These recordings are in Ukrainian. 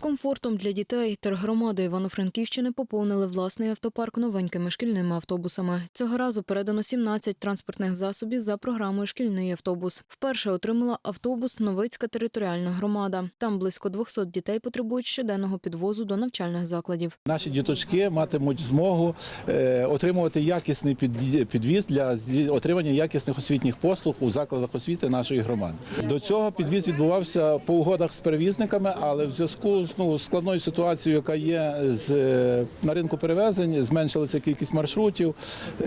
комфортом для дітей тергромади Івано-Франківщини поповнили власний автопарк новенькими шкільними автобусами. Цього разу передано 17 транспортних засобів за програмою Шкільний автобус. Вперше отримала автобус Новицька територіальна громада. Там близько 200 дітей потребують щоденного підвозу до навчальних закладів. Наші діточки матимуть змогу е, отримувати якісний підвіз для отримання якісних освітніх послуг у закладах освіти нашої громади. До цього підвіз відбувався по угодах з перевізниками, але в зв'язку ну, складною ситуацією, яка є з е, на ринку перевезень, зменшилася кількість маршрутів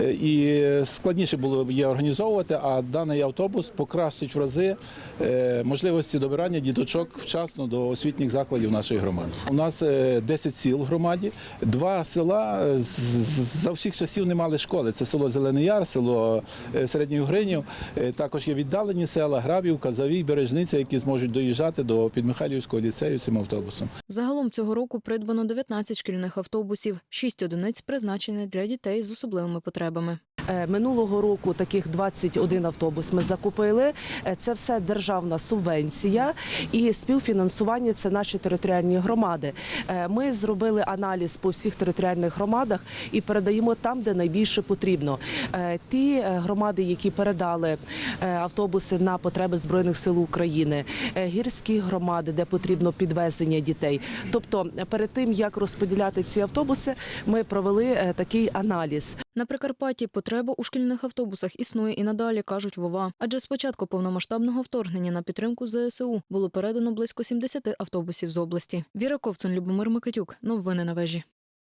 е, і складніше було є організовувати. А даний автобус покращить в рази е, можливості добирання діточок вчасно до освітніх закладів нашої громади. У нас е, 10 сіл в громаді. Два села за всіх часів не мали школи. Це село Зелений Яр, село Середній Угринів. Е, Також є віддалені села Грабівка, Завій, Бережниця, які зможуть доїжджати до Підмихайлівського ліцею цим автобусом. Загалом цього року придбано 19 шкільних автобусів, 6 одиниць призначені для дітей з особливими потребами. Е, Минулого року таких 21 автобус ми закупили. Е, Це все державна субвенція і співфінансування це наші територіальні громади. Е, Ми зробили аналіз по всіх територіальних громадах і передаємо там, де найбільше потрібно. Ті громади, які передали автобуси на потреби збройних сил України, гірські громади, де потрібно підвезення дітей. Тобто, перед тим як розподіляти ці автобуси, ми провели такий аналіз. На Прикарпатті потреба у шкільних автобусах існує і надалі, кажуть Вова. Адже з початку повномасштабного вторгнення на підтримку ЗСУ було передано близько 70 автобусів з області. Віра Ковцин, Любомир Микитюк. Новини на вежі.